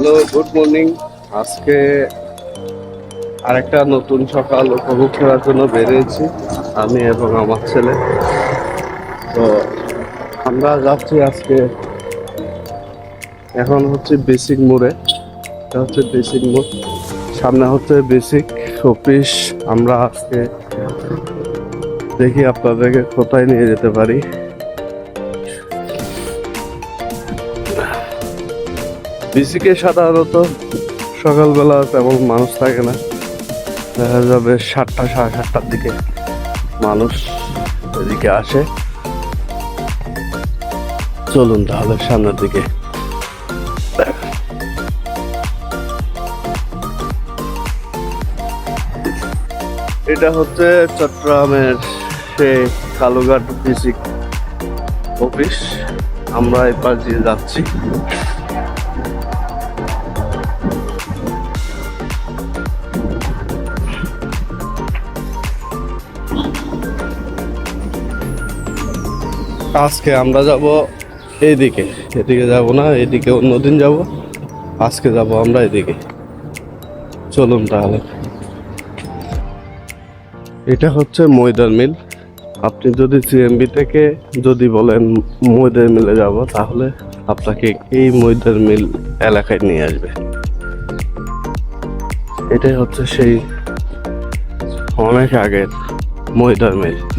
Hello good morning আজকে আরেকটা নতুন সকাল উপভোগ করার জন্য বেরিয়েছি, আমি এবং আমার ছেলে। তো আমরা যাচ্ছি আজকে এখন হচ্ছে বেসিক মোড়ে। এটা হচ্ছে বেসিক মোড়। সামনে হচ্ছে বেসিক অফিস। আমরা আজকে দেখি আপনাদেরকে কোথায় নিয়ে যেতে পারি। বিসিকে সাধারণত সকালবেলা তেমন মানুষ থাকে না। দেখা যাবে সাতটা, সাড়ে সাতটার দিকে মানুষ এদিকে আসে। চলুন তাহলে সামনের দিকে। এটা হচ্ছে চট্টগ্রামের সেই কালুঘাট বিসিক অফিস। আমরা এপাশ দিয়ে যাচ্ছি। আজকে আমরা যাব এইদিকে। এদিকে যাব না এদিকে অন্যদিন যাব। আজকে যাব আমরা এদিকে। চলুন তাহলে। এটা হচ্ছে ময়দার মিল। আপনি যদি সিএমবি থেকে যদি বলেন ময়দার মিলে যাব, তাহলে আপনাকে এই ময়দার মিল এলাকায় নিয়ে আসবে। এটাই হচ্ছে সেই অনেক আগের ময়দার মিল।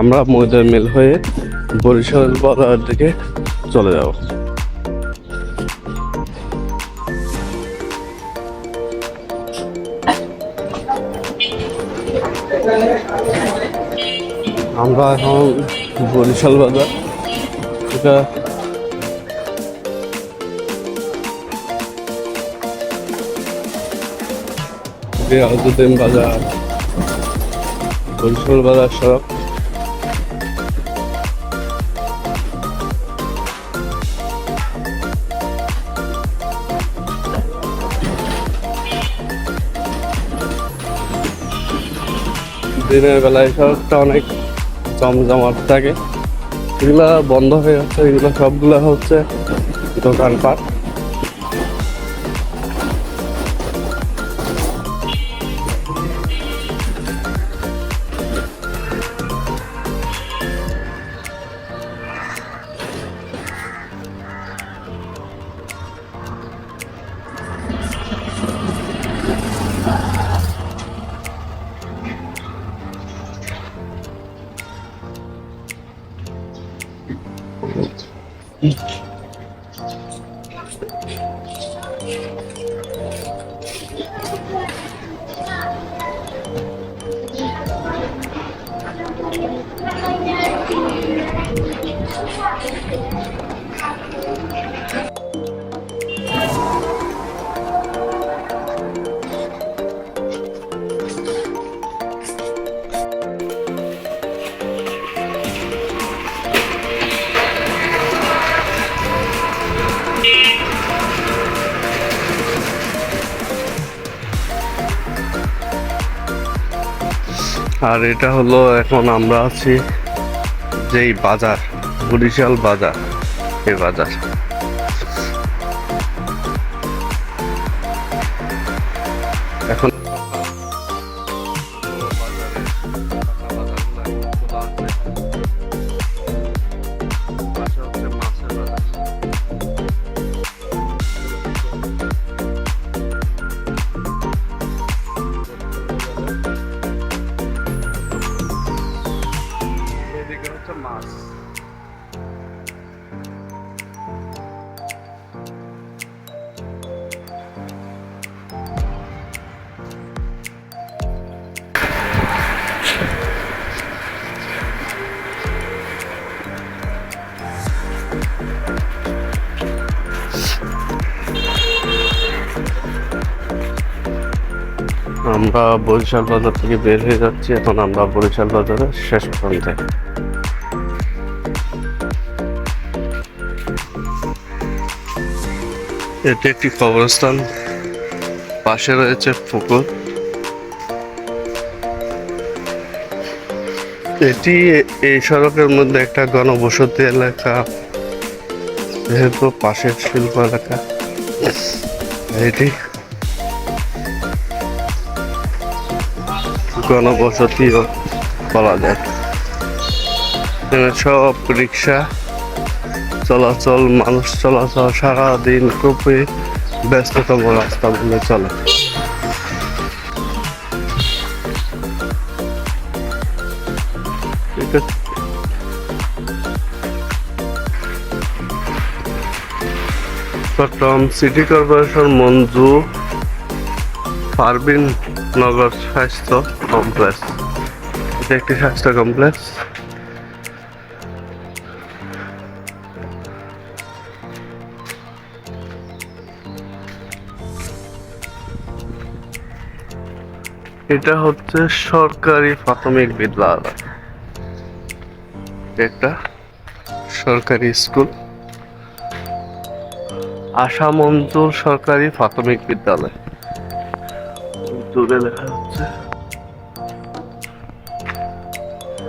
আমরা ময়দার মিল হয়ে বরিশাল বাজার দিকে চলে যাব। আমরা এখন বরিশাল বাজার। রিয়াজুদ্দিন বাজার। বরিশাল বাজার সড়ক। দিনের বেলায় শহরটা অনেক জমজমাট থাকে। এগুলা বন্ধ হয়ে যাচ্ছে এগুলো সবগুলো হচ্ছে দোকানপাট। pamięć. আর এটা হলো এখন আমরা আছি যেই বাজার বরিশাল বাজার এই বাজার। আমরা বরিশাল বাজার থেকে বের হয়ে যাচ্ছি। এখন আমরা বরিশাল বাজারের শেষ প্রান্তে। এটি একটি কবরস্থান। পাশে রয়েছে পুকুর। এটি এই সড়কের মধ্যে একটা গণবসতি এলাকা, যেহেতু পাশের শিল্প এলাকা। এটি গণবসতিও বলা যায়। সব রিক্সা চলাচল, মানুষ চলাচল সারাদিন খুবই ব্যস্ততম রাস্তা বলে চলে চট্টগ্রাম সিটি কর্পোরেশন মঞ্জু পারবিন নগর স্বাস্থ্য কমপ্লেক্স। এটা একটি স্বাস্থ্য কমপ্লেক্স। এটা হচ্ছে সরকারি প্রাথমিক বিদ্যালয়। একটা সরকারি স্কুল। আসাম অঞ্চল সরকারি প্রাথমিক বিদ্যালয়।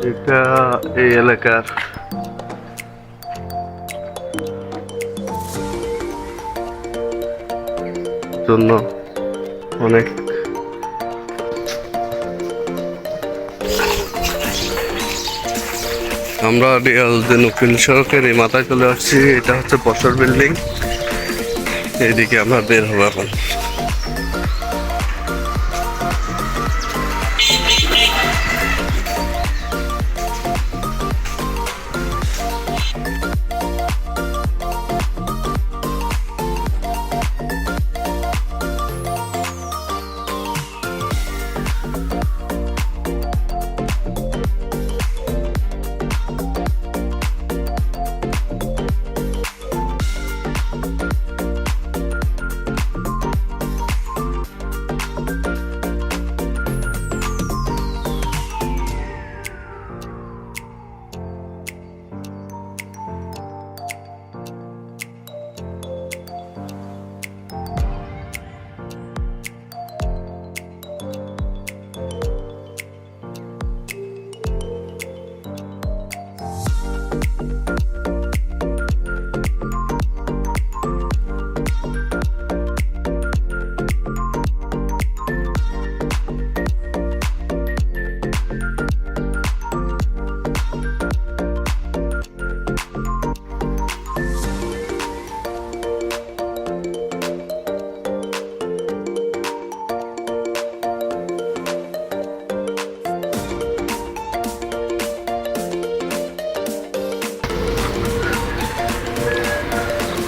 এটা এই এলাকার জন্য অনেক আমরা রিয়ালদিন উকিল সড়কের এই মাথায় চলে আসছি, এটা হচ্ছে বসর বিল্ডিং। এইদিকে আমরা বের হব এখন।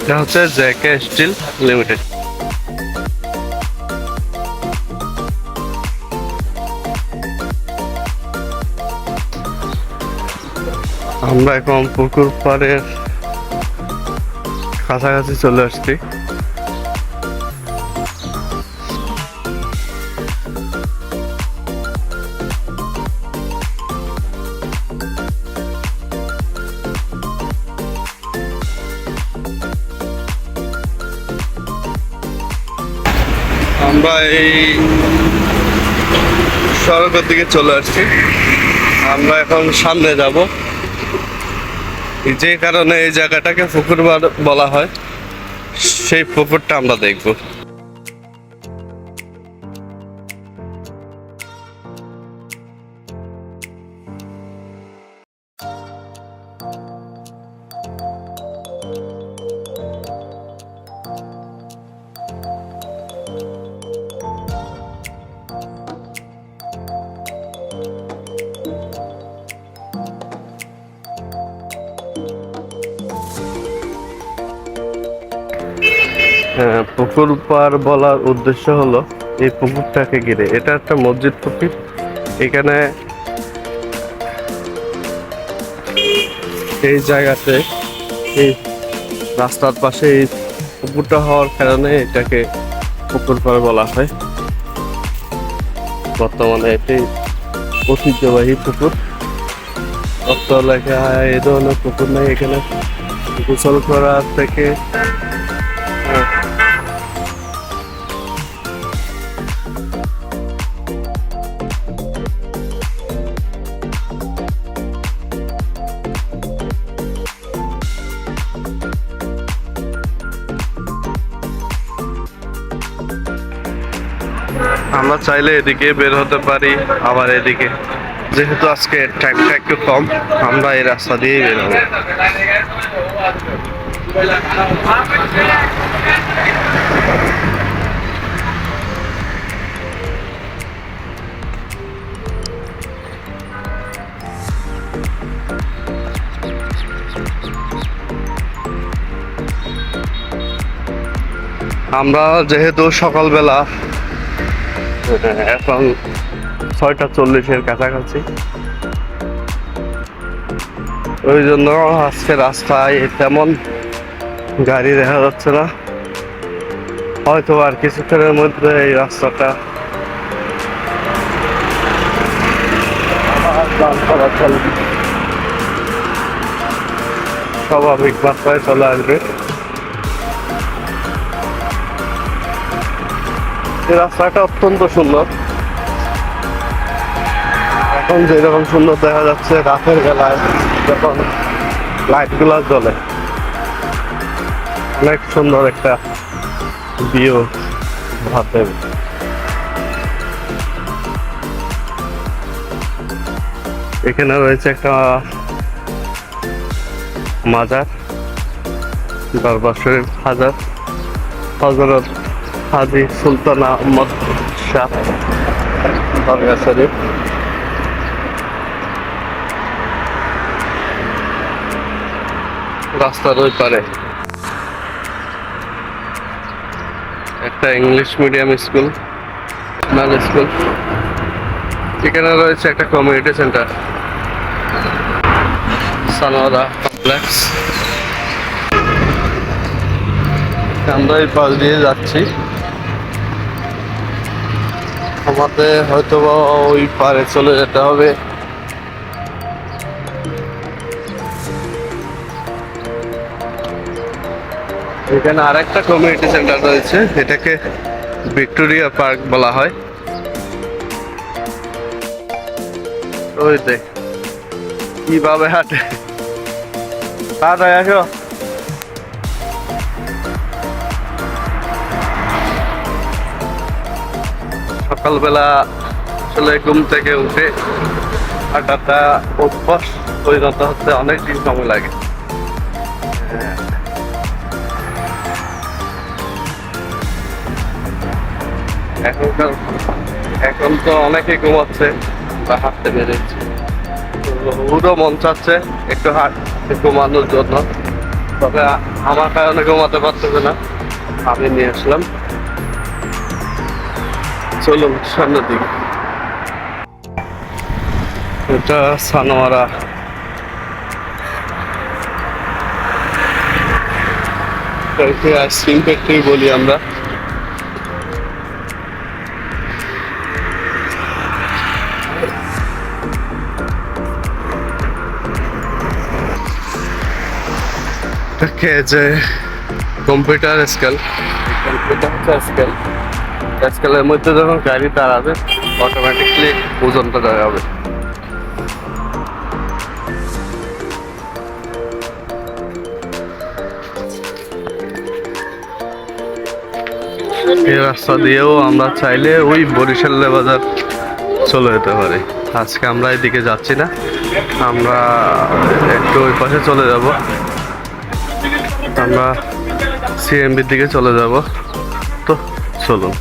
এটা হচ্ছে জ্যাকে স্টিল লিমিটেড। আমরা এখন পুকুর পাড়ের কাছাকাছি চলে আসছি। এই সড়কের দিকে চলে আসছি। আমরা এখন সামনে যাব। যে কারণে এই জায়গাটাকে পুকুর বলা হয়। সেই পুকুরটা আমরা দেখব। পুকুর পার বলার উদ্দেশ্য হলো এই পুকুরটাকে ঘিরে। এটা একটা মসজিদ পুকুর। এখানে এই জায়গাতে এই রাস্তার পাশে এই পুকুরটা হওয়ার কারণে এটাকে পুকুর পার বলা হয়। বর্তমানে এটি ঐতিহ্যবাহী পুকুর। অত লেখা এই ধরনের পুকুর নেই। এখানে গোসল করা থেকে আমরা চাইলে এদিকে বের হতে পারি, আবার এদিকে। যেহেতু আজকে টাইমটা একটু কম, আমরা এই রাস্তা দিয়েই বের হব। আমরা যেহেতু সকালবেলা এখন ছয়টা চল্লিশের কাছাকাছি। ওই জন্য আজকে রাস্তায় তেমন গাড়ি দেখা যাচ্ছে না। হয়তো আর কিছুক্ষণের মধ্যে এই রাস্তাটা স্বাভাবিক মাত্রায় চলে আসবে। রাস্তাটা অত্যন্ত সুন্দর। এখন যেরকম সুন্দর দেখা যাচ্ছে, রাতের বেলায় যখন লাইটগুলা জ্বলে। অনেক সুন্দর একটা ভিউ হাতের এখানে রয়েছে একটা মাজার, দরবার শরীফ, হাজার হজরত হাজি সুলতান আহমদ শাহ। দরগা শরীফ রাস্তার ওই পারে। একটা ইংলিশ মিডিয়াম স্কুল, নাল স্কুল। এখানে রয়েছে একটা কমিউনিটি সেন্টার সানোয়ারা কমপ্লেক্স আমরা এই পাশ দিয়ে যাচ্ছি। আমাদের হয়তো ওই পারে চলে যেতে হবে। এখানে আরেকটা কমিউনিটি সেন্টার রয়েছে, এটাকে ভিক্টোরিয়া পার্ক বলা হয়। ওই দেখ, কীভাবে হাঁটে। তাড়াতাড়ি আসো। সকালবেলা আসলে ঘুম থেকে উঠে হাঁটাটা অভ্যাস। পরিণত হতে অনেক দিন সময় লাগে। এখনকার এখন তো অনেকে ঘুমাচ্ছে বা হাঁটতে বেরোচ্ছে। ওরও মন চাচ্ছে একটু হাঁট ঘুমানোর জন্য। তবে আমার কারণে ঘুমাতে পারতেছে না। আমি নিয়ে আসলাম। চলুন সামনের দিকে। এটা সানোয়ারা। এটাকে আইসক্রিম ফ্যাক্টরি বলি আমরা। এটাকে যে কম্পিউটার স্কেল কম্পিউটার স্কেল স্কেলের মধ্যে যখন গাড়ি দাঁড়াবে অটোমেটিকলি ওজনটা দাঁড়াবে এই রাস্তা দিয়েও আমরা চাইলে ওই বরিশাল বাজার চলে যেতে পারি। আজকে আমরা এদিকে যাচ্ছি না। আমরা একটু ওই পাশে চলে যাব। আমরা সিএমবির দিকে চলে যাব। তো চলুন।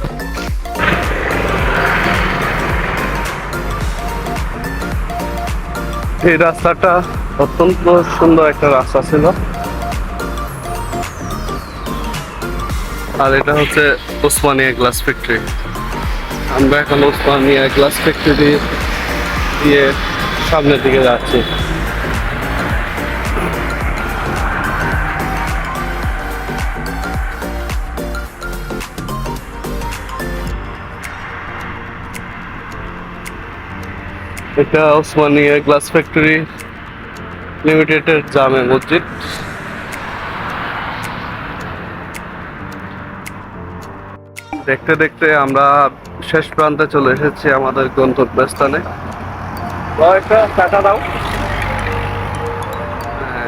এই রাস্তাটা অত্যন্ত সুন্দর একটা রাস্তা ছিল। আর এটা হচ্ছে ওসমানিয়া গ্লাস ফ্যাক্টরি। আমরা এখন ওসমানিয়া গ্লাস ফ্যাক্টরি দিয়ে সামনের দিকে যাচ্ছি। এটা ওসমানিয়া গ্লাস ফ্যাক্টরি লিমিটেডের জামে মসজিদ। দেখতে দেখতে আমরা শেষ প্রান্তে চলে এসেছি আমাদের গন্তব্যস্থানে।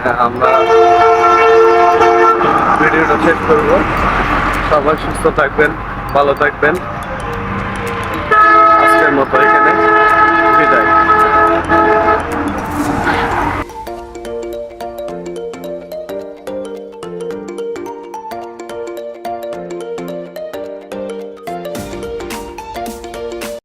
হ্যাঁ, আমরা ভিডিওটা শেষ করব। সবাই সুস্থ থাকবেন ভালো থাকবেন।